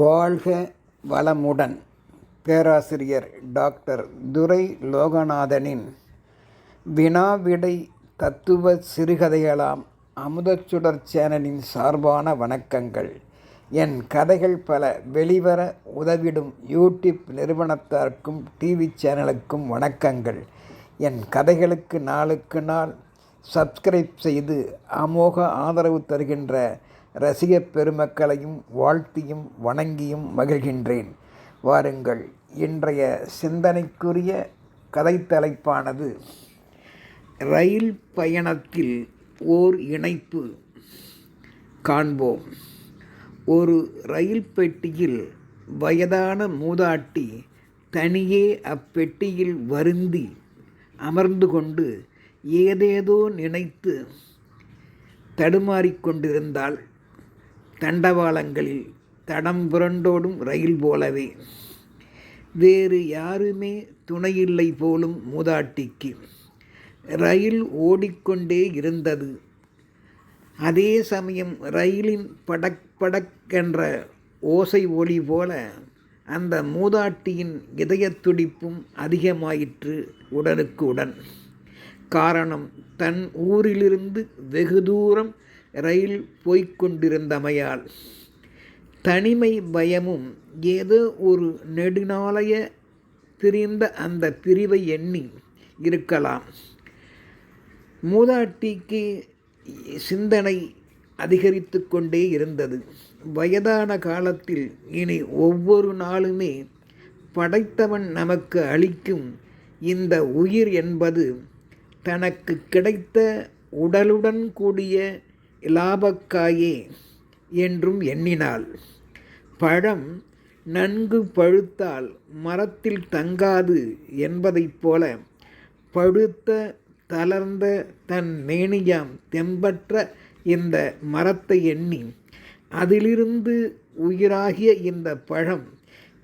வாழ்க வளமுடன். பேராசிரியர் டாக்டர் துரை லோகநாதனின் வினாவிடை தத்துவ சிறுகதைகளாம் அமுதச்சுடர் சேனலின் சார்பான வணக்கங்கள். என் கதைகள் பல வெளிவர உதவிடும் யூடியூப் நிறுவனத்தாருக்கும் டிவி சேனலுக்கும் வணக்கங்கள். என் கதைகளுக்கு நாளுக்கு நாள் சப்ஸ்கிரைப் செய்து அமோக ஆதரவு தருகின்ற ரசிக பெருமக்களையும் வாழ்த்தியும் வணங்கியும் மகிழ்கின்றேன். வாருங்கள் இன்றைய சிந்தனைக்குரிய கதை தலைப்பானது ரயில் பயணத்தில் ஓர் இணைப்பு காண்போம். ஒரு ரயில் பெட்டியில் வயதான மூதாட்டி தனியே அப்பெட்டியில் வருந்தி அமர்ந்து கொண்டு ஏதேதோ நினைத்து தடுமாறிக்கொண்டிருந்தாள் தண்டவாளங்களில் தடம் புரண்டோடும் ரயில் போலவே. வேறு யாருமே துணையில்லை போலும் மூதாட்டிக்கு. ரயில் ஓடிக்கொண்டே இருந்தது. அதே சமயம் ரயிலின் படக் படக்கென்ற ஓசை ஒளி போல அந்த மூதாட்டியின் இதயத் துடிப்பும் அதிகமாயிற்று உடனுக்கு உடன் காரணம் தன் ஊரிலிருந்து வெகு தூரம் ரயில் போய்க்கொண்டிருந்தமையால் தனிமை பயமும் ஏதோ ஒரு நெடுநாளைய பிரிந்த அந்த பிரிவை எண்ணி இருக்கலாம். மூதாட்டிக்கு சிந்தனை அதிகரித்து கொண்டே இருந்தது. வயதான காலத்தில் இனி ஒவ்வொரு நாளுமே படைத்தவன் நமக்கு அளிக்கும் இந்த உயிர் என்பது தனக்கு கிடைத்த உடலுடன் கூடிய இலாபக்காயே என்றும் எண்ணினாள். பழம் நன்கு பழுத்தால் மரத்தில் தங்காது என்பதைப் போல பழுத்த தளர்ந்த தன் மேனியாம் தெம்பற்ற இந்த மரத்தை எண்ணி அதிலிருந்து உயிராகிய இந்த பழம்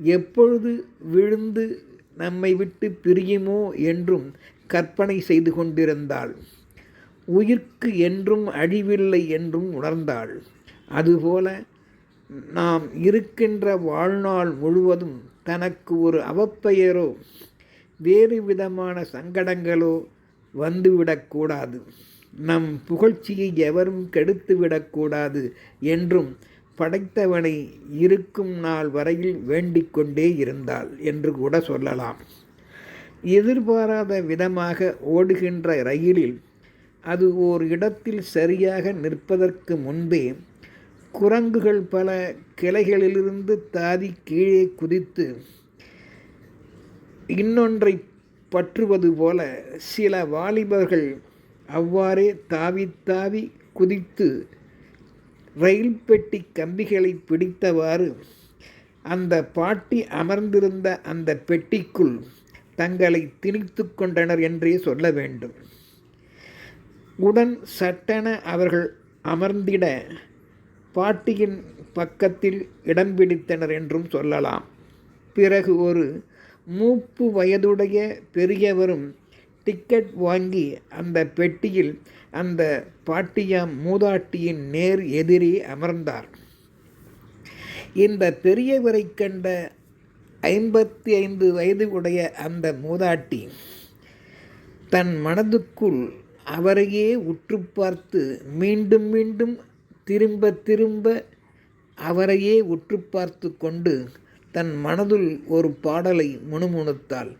எப்பொழுது விழுந்து நம்மை விட்டு பிரியுமோ என்றும் கற்பனை செய்து கொண்டிருந்தாள். உயிர்க்கு என்றும் அழிவில்லை என்றும் உணர்ந்தாள். அதுபோல நாம் இருக்கின்ற வாழ்நாள் முழுவதும் தனக்கு ஒரு அவப்பெயரோ வேறு விதமான சங்கடங்களோ வந்துவிடக்கூடாது நம் புகழ்ச்சியை எவரும் கெடுத்துவிடக்கூடாது என்றும் படைத்தவனை இருக்கும் நாள் வரையில் வேண்டிக்கொண்டே இருந்தாள் என்று கூட சொல்லலாம். எதிர்பாராத விதமாக ஓடுகின்ற ரயிலில் அது ஓர் இடத்தில் சரியாக நிற்பதற்கு முன்பே குரங்குகள் பல கிளைகளிலிருந்து தாதி கீழே குதித்து இன்னொன்றை பற்றுவது போல சில வாலிபர்கள் அவ்வாறே தாவி தாவி குதித்து ரயில் பெட்டி கம்பிகளை பிடித்தவாறு அந்த பாட்டி அமர்ந்திருந்த அந்த பெட்டிக்குள் தங்களை திணித்து கொண்டனர் என்றே சொல்ல வேண்டும். உடன் சட்டென அவர்கள் அமர்ந்திட பாட்டியின் பக்கத்தில் இடம் பிடித்தனர் என்றும் சொல்லலாம். பிறகு ஒரு மூப்பு வயதுடைய பெரியவரும் டிக்கெட் வாங்கி அந்த பெட்டியில் அந்த பாட்டியாம் மூதாட்டியின் நேர் எதிரே அமர்ந்தார். இந்த பெரியவரை கண்ட ஐம்பத்தி ஐந்து வயது உடைய அந்த மூதாட்டி தன் மனதுக்குள் அவரையே உற்று பார்த்து மீண்டும் மீண்டும் திரும்ப திரும்ப அவரையே உற்று பார்த்து கொண்டு தன் மனதுள் ஒரு பாடலை முணுமுணுத்தாள்.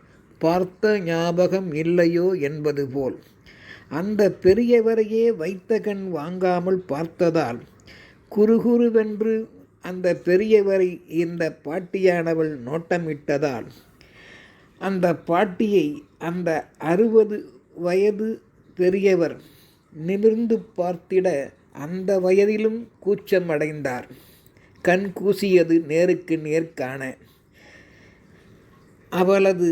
பார்த்த ஞாபகம் இல்லையோ என்பது போல். அந்த பெரியவரையே வைத்த கண் வாங்காமல் பார்த்ததால் குறுகுருவென்று அந்த பெரியவரை இந்த பாட்டியானவள் நோட்டமிட்டதால் அந்த பாட்டியை அந்த அறுபது வயது பெரியவர் நிமிர்ந்து பார்த்திட அந்த வயதிலும் கூச்சம் அடைந்தார் கண் கூசியது நேருக்கு நேர் காண. அவளது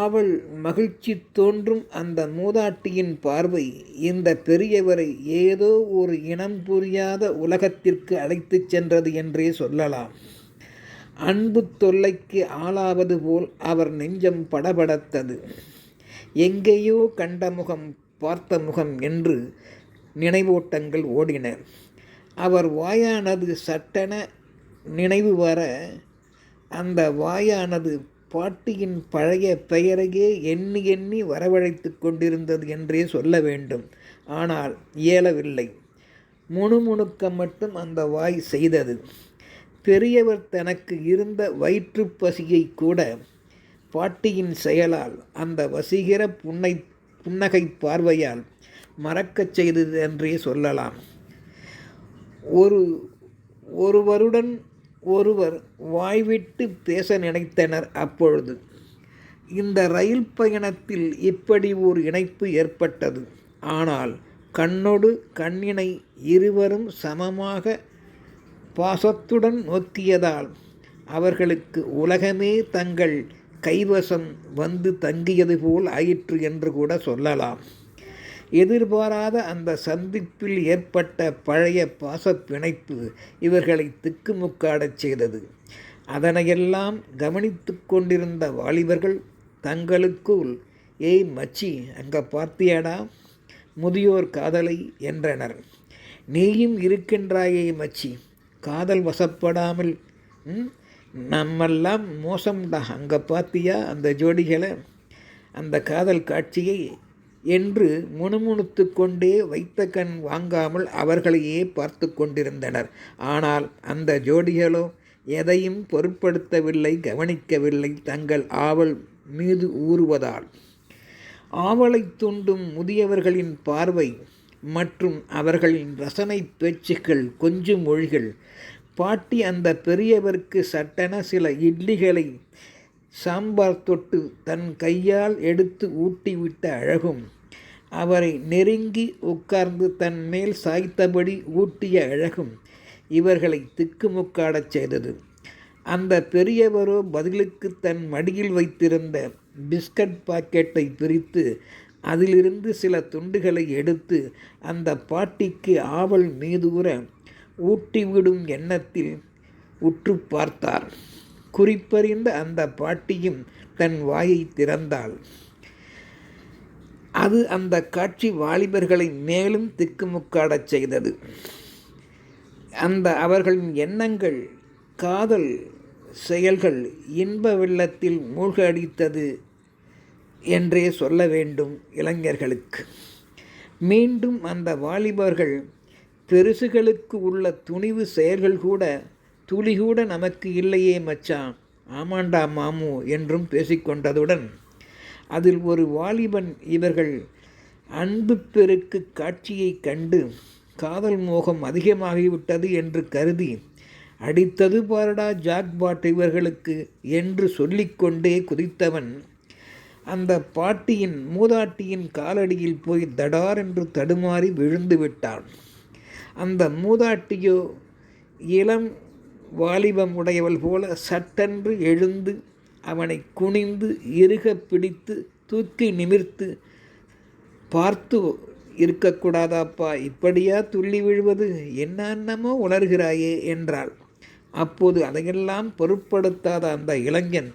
ஆவல் மகிழ்ச்சி தோன்றும் அந்த மூதாட்டியின் பார்வை இந்த பெரியவரை ஏதோ ஒரு இனம் புரியாத உலகத்திற்கு அழைத்துச் சென்றது என்றே சொல்லலாம். அன்பு தொல்லைக்கு ஆளாவது போல் அவர் நெஞ்சம் படபடத்தது. எங்கேயோ கண்ட முகம் பார்த்த முகம் என்று நினைவோட்டங்கள் ஓடின. அவர் வாயானது சட்டென நினைவு வர அந்த வாயானது பாட்டியின் பழைய பெயரையே எண்ணி எண்ணி வரவழைத்து கொண்டிருந்தது என்றே சொல்ல வேண்டும். ஆனால் இயலவில்லை. முணுமுணுக்க மட்டும் அந்த வாய் செய்தது. பெரியவர் தனக்கு இருந்த வயிற்றுப் பசியை கூட பாட்டியின் செயலால் அந்த வசீகர புன்னை புன்னகை பார்வையால் மறக்கச் செய்தது என்றே சொல்லலாம். ஒரு ஒருவருடன் ஒருவர் வாய்விட்டு பேச நினைத்தனர் அப்பொழுது. இந்த ரயில் பயணத்தில் இப்படி ஒரு இணைப்பு ஏற்பட்டது. ஆனால் கண்ணொடு கண்ணினை இருவரும் சமமாக பாசத்துடன் நோக்கியதால் அவர்களுக்கு உலகமே தங்கள் கைவசம் வந்து தங்கியது போல் ஆயிற்று என்று கூட சொல்லலாம். எதிர்பாராத அந்த சந்திப்பில் ஏற்பட்ட பழைய பாசப் பிணைப்பு இவர்களை திக்குமுக்காடச் செய்தது. அதனையெல்லாம் கவனித்து கொண்டிருந்த வாலிபர்கள் தங்களுக்குள் ஏய் மச்சி அங்கே பார்த்தியாடா? முதியோர் காதலை என்றனர். நீயும் இருக்கின்றாயே மச்சி காதல் வசப்படாமல் நம்மெல்லாம் மோசம்டா. அங்கே பார்த்தியா அந்த ஜோடிகளை அந்த காதல் காட்சியை என்று முணுமுணுத்து கொண்டே வைத்த கண் வாங்காமல் அவர்களையே பார்த்து கொண்டிருந்தனர். ஆனால் அந்த ஜோடிகளோ எதையும் பொருட்படுத்தவில்லை கவனிக்கவில்லை. தங்கள் ஆவல் மீது ஊறுவதால். ஆவலை தூண்டும் முதியவர்களின் பார்வை மற்றும் அவர்களின் ரசனை பேச்சுக்கள் கொஞ்சம் மொழிகள் பாட்டி அந்த பெரியவருக்கு சட்டென சில இட்லிகளை சாம்பார் தொட்டு தன் கையால் எடுத்து ஊட்டிவிட்ட அழகும். அவரை நெருங்கி உட்கார்ந்து தன் மேல் சாய்த்தபடி ஊட்டிய அழகும் இவர்களை திக்குமுக்காடச் செய்தது. அந்த பெரியவரோ பதிலுக்கு தன் மடியில் வைத்திருந்த பிஸ்கட் பாக்கெட்டை பிரித்து அதிலிருந்து சில துண்டுகளை எடுத்து அந்த பாட்டிக்கு ஆவல் மீதூர ஊட்டிவிடும் எண்ணத்தில் உற்று பார்த்தார். குறிப்பறிந்த அந்த பாட்டியும் தன் வாயை திறந்தாள். அது அந்த காட்சி வாலிபர்களை மேலும் திக்குமுக்காடச் செய்தது. அந்த அவர்களின் எண்ணங்கள் காதல் செயல்கள் இன்ப வெள்ளத்தில் மூழ்கடித்தது என்றே சொல்ல வேண்டும் இளைஞர்களுக்கு. மீண்டும் அந்த வாலிபர்கள் பெருசுகளுக்கு உள்ள துணிவு செயல்கள் கூட துளி கூட நமக்கு இல்லையே மச்சான் ஆமாண்டா மாமு என்றும் பேசிக்கொண்டதுடன் அதில் ஒரு வாலிபன் இவர்கள் அன்பு பெருக்கு காட்சியை கண்டு காதல் மோகம் அதிகமாகிவிட்டது என்று கருதி அடித்தது பாரடா ஜாக்பாட் இவர்களுக்கு என்று சொல்லிக்கொண்டே குதித்தவன் அந்த பாட்டியின் மூதாட்டியின் காலடியில் போய் தடார் என்று தடுமாறி விழுந்து விட்டான். அந்த மூதாட்டியோ இளம் வாலிபம் உடையவள் போல சட்டென்று எழுந்து அவனை குனிந்து இறுக பிடித்து தூக்கி நிமிர்த்து பார்த்து இருக்கக்கூடாதாப்பா இப்படியா துள்ளி விழுவது? என்னென்னமோ உணர்கிறாயே என்றாள். அப்போது அதையெல்லாம் பொருட்படுத்தாத அந்த இளைஞன்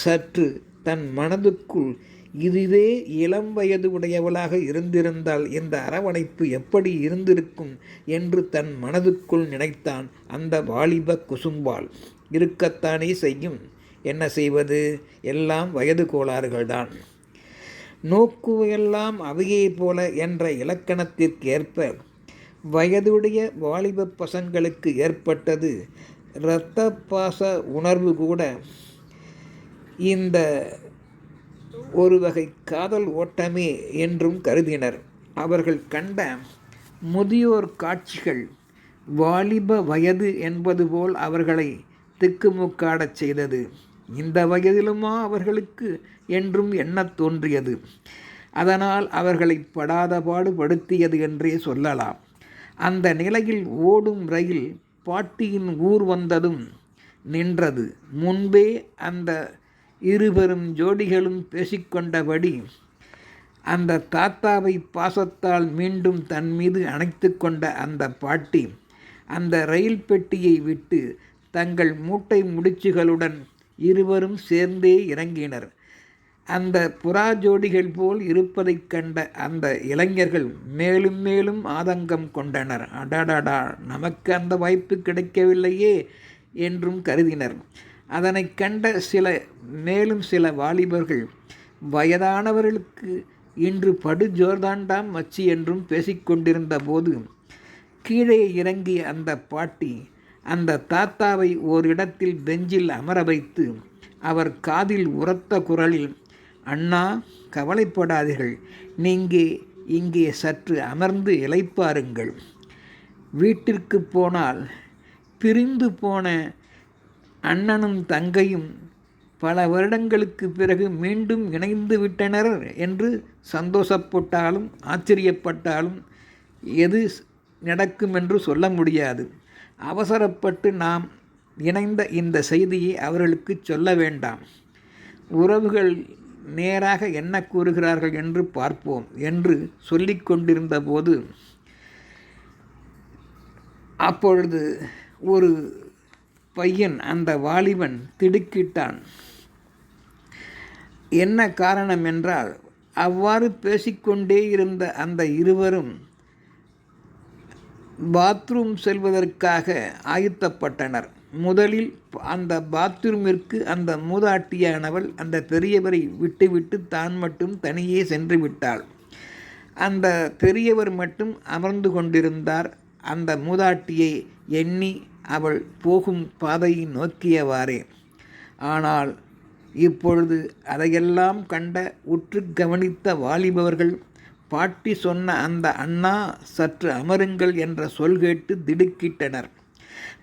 சற்று தன் மனதுக்குள் இதுவே இளம் வயது உடையவளாக இருந்திருந்தால் இந்த அரவணைப்பு எப்படி இருந்திருக்கும் என்று தன் மனதுக்குள் நினைத்தான் அந்த வாலிப குசும்பால் இருக்கத்தானே செய்யும். என்ன செய்வது? எல்லாம் வயது கோளாறுகள்தான். நோக்குவையெல்லாம் அவையைப் போல என்ற இலக்கணத்திற்கேற்ப வயதுடைய வாலிப பசங்களுக்கு ஏற்பட்டது இரத்த பாச உணர்வு கூட இந்த ஒரு வகை காதல் ஓட்டமே என்றும் கருதினர். அவர்கள் கண்ட முதியோர் காட்சிகள் வாலிப வயது என்பது போல் அவர்களை திக்குமுக்காடச் செய்தது. இந்த வயதிலுமா அவர்களுக்கு என்றும் எண்ணத் தோன்றியது. அதனால் அவர்களை படாத பாடுபடுத்தியது என்றே சொல்லலாம். அந்த நிலையில் ஓடும் ரயில் பாட்டியின் ஊர் வந்ததும் நின்றது. முன்பே அந்த இருபெரும் ஜோடிகளும் பேசிக்கொண்டபடி அந்த தாத்தாவை பாசத்தால் மீண்டும் தன் மீது அணைத்து கொண்ட அந்த பாட்டி அந்த ரயில் பெட்டியை விட்டு தங்கள் மூட்டை முடிச்சுகளுடன் இருவரும் சேர்ந்தே இறங்கினர். அந்த புறா ஜோடிகள் போல் இருப்பதைக் கண்ட அந்த இளைஞர்கள் மேலும் மேலும் ஆதங்கம் கொண்டனர். அடாடாடா நமக்கு அந்த வாய்ப்பு கிடைக்கவில்லையே என்றும் கருதினர். அதனைக் கண்ட சில மேலும் சில வாலிபர்கள் வயதானவர்களுக்கு இன்று படு ஜோர்தாண்டாம் மச்சி என்றும் பேசிக்கொண்டிருந்த போது கீழே இறங்கிய அந்த பாட்டி அந்த தாத்தாவை ஓரிடத்தில் பெஞ்சில் அமர வைத்து அவர் காதில் உரத்த குரலில் அண்ணா கவலைப்படாதீர்கள் நீங்கே இங்கே சற்று அமர்ந்து இளைப்பாருங்கள். வீட்டிற்கு போனால் பிரிந்து போன அண்ணனும் தங்கையும் பல வருடங்களுக்கு பிறகு மீண்டும் இணைந்து விட்டனர் என்று சந்தோஷப்பட்டாலும் ஆச்சரியப்பட்டாலும் எது நடக்கும் என்று சொல்ல முடியாது. அவசரப்பட்டு நாம் இணைந்த இந்த செய்தியை அவர்களுக்கு சொல்ல வேண்டாம். உறவுகள் நேராக என்ன கூறுகிறார்கள் என்று பார்ப்போம் என்று சொல்லி கொண்டிருந்த போது அப்பொழுது ஒரு பையன் அந்த வாலிபன் திடுக்கிட்டான். என்ன காரணம் என்றால் அவ்வாறு பேசிக்கொண்டே இருந்த அந்த இருவரும் பாத்ரூம் செல்வதற்காக ஆயுத்தப்பட்டனர். முதலில் அந்த பாத்ரூமிற்கு அந்த மூதாட்டியானவள் அந்த பெரியவரை விட்டுவிட்டு தான் மட்டும் தனியே சென்று விட்டாள். அந்த பெரியவர் மட்டும் அமர்ந்து கொண்டிருந்தார். அந்த மூதாட்டியை எண்ணி அவள் போகும் பாதையை நோக்கியவாறே. ஆனால் இப்பொழுது அதையெல்லாம் கண்ட உற்று கவனித்த வாலிபவர்கள் பாட்டி சொன்ன அந்த அண்ணா சற்று அமருங்கள் என்ற சொல் கேட்டு திடுக்கிட்டனர்.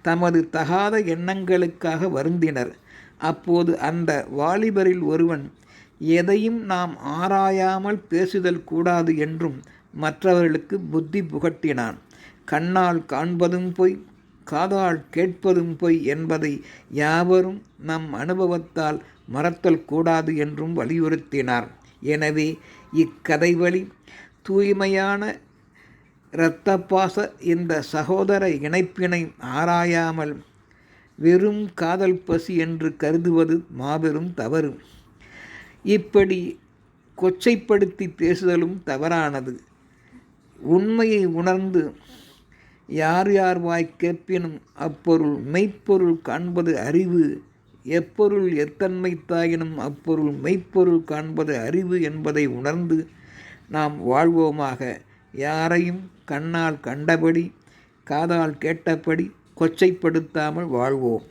தமது தகாத எண்ணங்களுக்காக வருந்தினர். அப்போது அந்த வாலிபரில் ஒருவன் எதையும் நாம் ஆராயாமல் பேசுதல் கூடாது என்றும் மற்றவர்களுக்கு புத்தி புகட்டினான். கண்ணால் காண்பதும் பொய் காதால் கேட்பதும் பொய் என்பதை யாவரும் நம் அனுபவத்தால் மறத்தல் கூடாது என்றும் வலியுறுத்தினார். எனவே இக்கதை வழி தூய்மையான இரத்தப்பாச இந்த சகோதர இணைப்பினை ஆராயாமல் வெறும் காதல் பசி என்று கருதுவது மாபெரும் தவறு. இப்படி கொச்சைப்படுத்தி பேசுதலும் தவறானது. உண்மையை உணர்ந்து யார் யார் வாய் கேட்பினும் அப்பொருள் மெய்ப்பொருள் காண்பது அறிவு. எப்பொருள் எத்தன்மை தாயினும் அப்பொருள் மெய்ப்பொருள் காண்பது அறிவு என்பதை உணர்ந்து நாம் வாழ்வோமாக. யாரையும் கண்ணால் கண்டபடி காதால் கேட்டபடி கொச்சைப்படுத்தாமல் வாழ்வோம்.